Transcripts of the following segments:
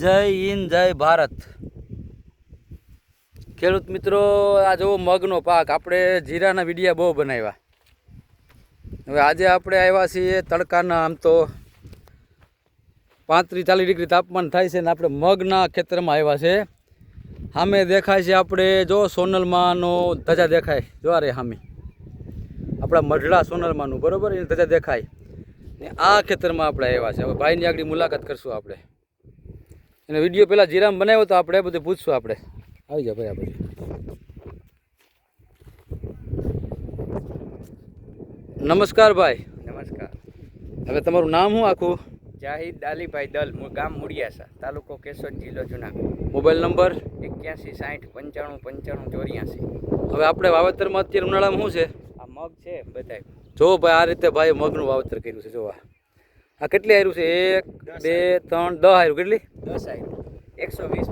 જય હિન્દ, જય ભારત. ખેડૂત મિત્રો, આ જુઓ મગનો પાક. આપણે જીરાના વિડીયા બહુ બનાવ્યા. હવે આજે આપણે આવ્યા છીએ તડકાના આમ તો પાંત્રીસ ચાલીસ ડિગ્રી તાપમાન થાય છે ને આપણે મગના ખેતરમાં આવ્યા છે. સામે દેખાય છે આપણે, જો સોનલમાંનો ધજા દેખાય. જો રે સામે આપણા મઢડા સોનલમાંનું, બરોબર? એ ધજા દેખાય. ને આ ખેતરમાં આપણે આવ્યા છે. હવે ભાઈની આગળ મુલાકાત કરશું આપણે. અને વીડિયો પહેલાં જીરામ બનાવ્યો તો આપણે બધું પૂછશું આપણે. આવી જાઓ ભાઈ આપણે નમસ્કાર ભાઈ. નમસ્કાર. હવે તમારું નામ શું આખું? જાહિદ દાલીભાઈ દલ ગામ મુડિયાસા તાલુકો કેશોદ જિલ્લો જુનાગઢ. Mobile number? એક્યાસી સાઠ પંચાણું પંચાણું ચોર્યાસી. હવે આપણે વાવેતરમાં અત્યારે ઉનાળામાં શું છે? આ મગ છે બધાય. જો ભાઈ આ રીતે ભાઈ મગનું વાવતર કર્યું છે જોવા. આ કેટલી હાર્યું છે? એક બે ત્રણ દસ હાર્યું કેટલી? દસ આયુ એકસો વીસ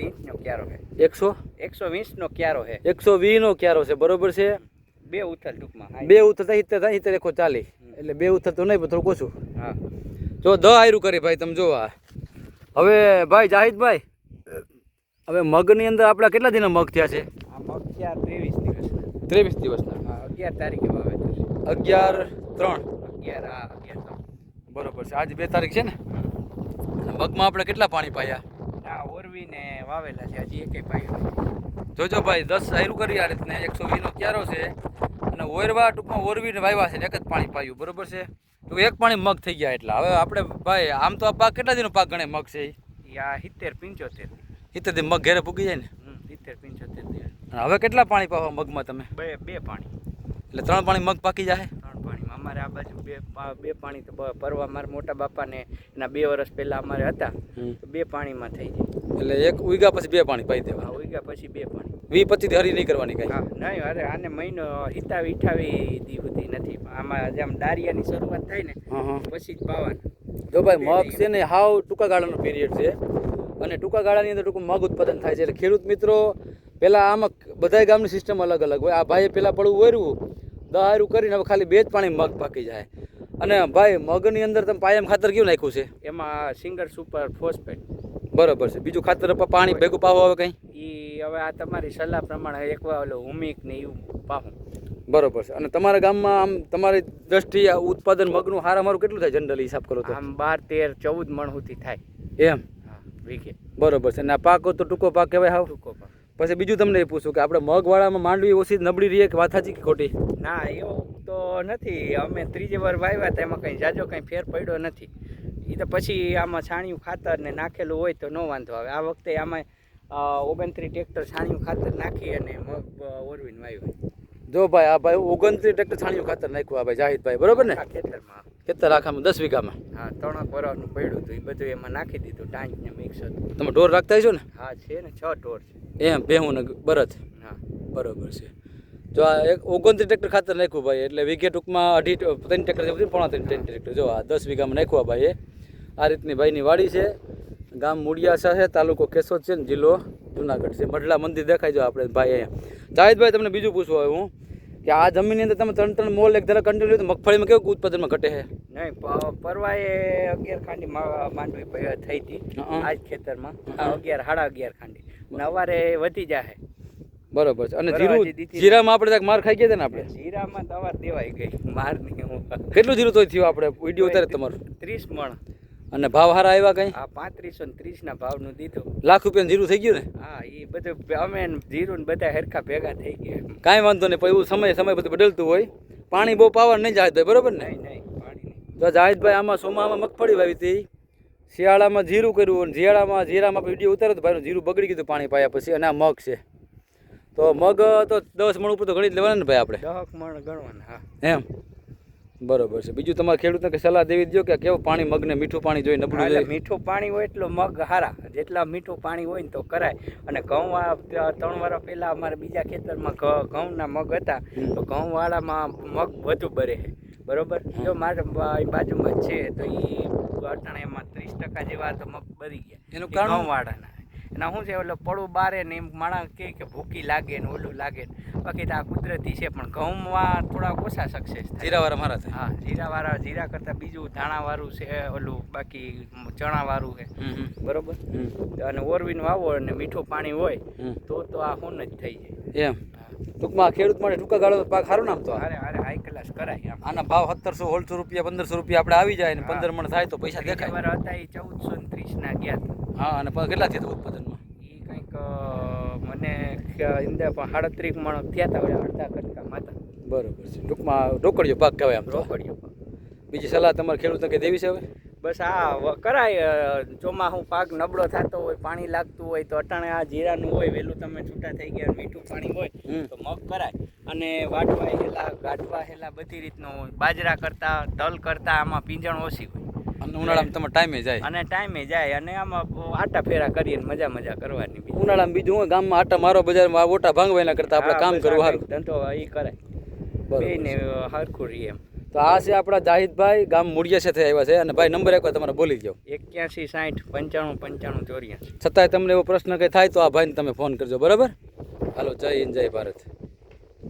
ઇંચનો ક્યારો છે. એકસો? એકસો વીસનો ક્યારો છે. એકસો વીસનો ક્યારો છે બરોબર છે? બે ઉથલ ટૂંકમાં. બે ઉથર સિત્તેર થાય સિત્તેર એકો ચાલી. એટલે બે ઉથર તો નહીં પણ થોડુંક ઓછું. હા. જો દ હાર્યું કરી ભાઈ તમે જોવા. હવે ભાઈ જાહિદભાઈ હવે મગની અંદર આપણા કેટલા દિન મગ થયા છે? મગ ચાર ત્રેવીસ દિવસ ત્રેવીસ દિવસના. હા અગિયાર તારીખે છે અગિયાર ત્રણ. અગિયાર બરોબર છે. આજે બે તારીખ છે ને? મગમાં આપણે કેટલા પાણી પાયા? ઓરવીને વાવેલા છે હજી એકે પાયું જોજો ભાઈ દસ હાયરું કરી આ રીતને. એકસો વીનો ક્યારો છે. અને ઓરવા ટૂંકમાં ઓરવીને વાવ્યા છે એક જ પાણી પાયું. બરોબર છે? તો એક પાણી મગ થઈ ગયા એટલે. હવે આપણે ભાઈ આમ તો આ પાક કેટલા દિનો પાક ગણે મગ છે આ સિત્તેર પંચોતેર. સિત્તેર મગ ઘેરે પૂગી જાય ને? સિત્તેર પંચોતેર હવે કેટલા પાણી પાવા મગમાં તમે? બે બે પાણી. એટલે ત્રણ પાણી મગ પાકી જાય ત્રણ પાણી. અમારે આ બાજુ બે બે પાણી તો ભરવા પરવા મારા મોટા બાપાને એના બે વર્ષ પહેલાં અમારે હતા. બે પાણીમાં થઈ જાય. એટલે એક ઉઈગા પછી બે પાણી પાઈ દેવા ઉઈગા ઉગ્યા પછી બે પાણી. વી પચીસ હરી નહીં કરવાની કઈ? નહીં અરે આને મહિનો હિતાવી હિઠાવી દી સુધી નથી. આમાં જેમ દારિયાની શરૂઆત થાય ને પછી જ પાવાનું. જો ભાઈ મગ છે ને હાવ ટૂંકા ગાળાનો પીરિયડ છે. અને ટૂંકા ગાળાની અંદર ટૂંકું મગ ઉત્પાદન થાય છે. એટલે ખેડૂત મિત્રો પહેલાં આમાં બધાય ગામની સિસ્ટમ અલગ અલગ હોય. આ ભાઈએ પહેલાં પડવું વરવું દહારું કરીને હવે ખાલી બે જ પાણી મગ પાકી જાય. અને ભાઈ મગની અંદર તમે પાયમ ખાતર કેવું નાખ્યું છે? એમાં સિંગર સુપર ફોસ્ફેટ. બરોબર છે. બીજું ખાતર પાણી ભેગું પાવો હવે કંઈ? એ હવે આ તમારી સલાહ પ્રમાણે એક ઓલો હુમિક ને એવું પાહું. બરોબર છે. અને તમારા ગામમાં આમ તમારી દ્રષ્ટિએ આ ઉત્પાદન મગનું હારા મારું કેટલું થાય જનરલી હિસાબ કરો તો? આમ બાર તેર ચૌદ મણ સુધી થાય. એમ? હા વીઘે. બરોબર છે. અને આ પાકો તો ટૂંકો પાક કહેવાય હાવ? ટૂંકો પાક. પછી બીજું તમને એ પૂછું કે આપણે મગવાળામાં માંડવી ઓછી નબળી રહીએ કે વાત સાચી કે ખોટી? ના એવું તો નથી. અમે ત્રીજી વાર વાવ્યા તો એમાં કંઈ જાજો કંઈ ફેર પડ્યો નથી. એ તો પછી આમાં છાણિયું ખાતર ને નાખેલું હોય તો ન વાંધો આવે. આ વખતે આમાં ઓગણત્રીસ ટ્રેક્ટર છાણિયું ખાતર નાખી અને મગ ઓરવીને વાવ્યું જો ભાઈ આ ભાઈ ઓગણત્રીસ ટ્રેક્ટર છાણિયું ખાતર નાખ્યું આ ભાઈ જાહિદભાઈ બરોબર ને? ખેતરમાં. ખેતર આખામાં દસ વીઘામાં? હા ત્રણ વરસનું પડ્યું હતું એ બધું એમાં નાખી દીધું ટાંચ ને મિક્સ હતું. તમે ઢોર રાખતા છો ને? હા છે ને છ ઢોર છે. એમ ભેહું ને બરત? હા. બરોબર છે. જો આ એક ઓગણત્રીસ ટ્રેક્ટર ખાતર નાખ્યું ભાઈ એટલે વીઘે ટૂંકમાં અઢી ત્રણ ટ્રેક્ટર જેવું પોણા ત્રણ ત્રણ ટ્રેક્ટર. જો આ દસ વીઘામાં નાખ્યું આ ભાઈએ આ રીતની ભાઈની વાડી છે. ગામ મુડિયાસા છે તાલુકો કેશોદ છે ને જિલ્લો જુનાગઢ છે. મઢલા મંદિર દેખાય જો આપણે ભાઈ અહીંયા જાહિદભાઈ તમને બીજું પૂછવું હવે હું. કે આ જમીનની અંદર તમે ત્રણ ત્રણ મોલ એક ધારા કન્ટિન્યુ તો મગફળીમાં કેવું ઉત્પાદનમાં ઘટે છે? નહીં પરવાએ અગિયાર ખાંડી માંડવી થઈ હતી. આજ આ જ ખેતરમાં અગિયાર સાડા અગિયાર ખાંડી. નવારે વધી જાય બરોબર છે. અને જીરું જીરામાં આપણે માર ખાઈ ગયા ને આપણે? જીરામાં દવા દેવાઈ ગઈ. માર કેટલું જીરું તો થયું આપણે? વીડિયો ઉતારે તમારું. ત્રીસ મણ. અને ભાવ હારા આવ્યા કંઈ? આ પાંત્રીસો ને ત્રીસના ભાવનું દીધું. લાખ રૂપિયાનું જીરું થઈ ગયું ને? હા એ બધું અમે જીરું ને બધા હરખા ભેગા થઈ ગયા. કાંઈ વાંધો નહીં પણ એવું સમય સમય બધું બદલતું હોય. પાણી બહુ પાવર નહીં જાય બરોબર ને? તો જાહિદભાઈ આમાં સોમામાં મગફળી વાવી હતી. શિયાળામાં જીરું કર્યું અને શિયાળામાં જીરામાં વીડિયો ઉતાર્યો તો ભાઈનું જીરું બગડી ગયું પાણી પાયા પછી અને આ મગ છે. તો મગ તો દસ મણ ઉપર તો ગણી જ લેવાના ને ભાઈ આપણે? દસ મણ ગણવાના હા. એમ. બરોબર છે. બીજું તમારે ખેડૂતને કે સલાહ દેવી દો કે કેવું પાણી મગને મીઠું પાણી જોઈ નબળું એટલે જોઈએ? મીઠું પાણી હોય એટલો મગ હારા. જેટલા મીઠું પાણી હોય ને તો કરાય. અને ઘઉં ત્રણ વર્ષ પહેલાં અમારે બીજા ખેતરમાં ઘઉંના મગ હતા. તો ઘઉંવાળામાં મગ વધુ બરે છે. બરોબર? જો મારે બાજુમાં છે તો એ અટાણે એમાં ત્રીસ ટકા જેવા તો મગ બરી ગયા. એનું? ઘઉંવાળાના. અને શું છે ઓલો પડું બારે ને એમ માણસ કહે કે ભૂકી લાગે ને ઓલું લાગે ને. બાકી તો આ કુદરતી છે પણ ઘઉંમાં થોડા ઓછા સક્સેસ જીરાવાળા મારા હા જીરાવાળા જીરા કરતાં બીજું ધાણાવાળું છે ઓલું બાકી ચણાવાળું છે. બરોબર? અને ઓરવીન વાવો અને મીઠું પાણી હોય તો તો આ હોન જ થઈ જાય. એમ. ટૂંકમાં ખેડૂત માટે ટૂંકા ગાળો પાક સારું નામ તો અરે અરે હાઈ ક્લાસ કરાય આના ભાવ સત્તરસો ઓળસો રૂપિયા પંદરસો રૂપિયા આપણે આવી જાય ને પંદર મણ થાય તો પૈસા દેખાય. હતા એ ચૌદસો ને ત્રીસના ગયા હા અને કેટલા થયા ઉત્પાદનમાં? એ કંઈક મને ઇંદે પણ સાડત્રીસ મણ થયા હતા અડધા કટકા માતા બરોબર છે. ટૂંકમાં રોકડીયો પાક કહેવાય આમ તો. રોકડીઓ બીજી સલાહ તમારે ખેડૂતને કંઈ દેવી છે હવે? બસ આ કરાય ચોમાસું પાક નબળો થતો હોય પાણી લાગતું હોય તો અટાણે આ જીરાનું હોય વહેલું તમે છૂટા થઈ ગયા મીઠું પાણી હોય તો મગ કરાય. અને વાટવા હેલા ગાંઠવા હેલા બધી રીતનું હોય. બાજરા કરતાં તલ કરતાં આમાં પીંજણ ઓછી હોય. અને ઉનાળામાં તમારે ટાઈમે જાય. અને ટાઈમે જાય અને આમાં આટા ફેરા કરીને મજા મજા કરવાની ઉનાળામાં બીજું હું ગામમાં આટા મારો બજારમાં ઓટા ભાંગવા એના કરતાં આપણે કામ કરવું સારું. ધંધો એ કરાય. છે. હરખું રહે એમ. તો આ છે આપણા જાહિદભાઈ ગામ મૂળિયા સાથે આવ્યા છે અને ભાઈ નંબર એકવાર તમારે બોલી જાઓ એક્યાસી સાઠ પંચાણું પંચાણું ચોર્યાસી. છતાંય તમને એવો પ્રશ્ન કંઈ થાય તો આ ભાઈને તમે ફોન કરજો બરાબર? હાલો જય હિન્દ જય ભારત.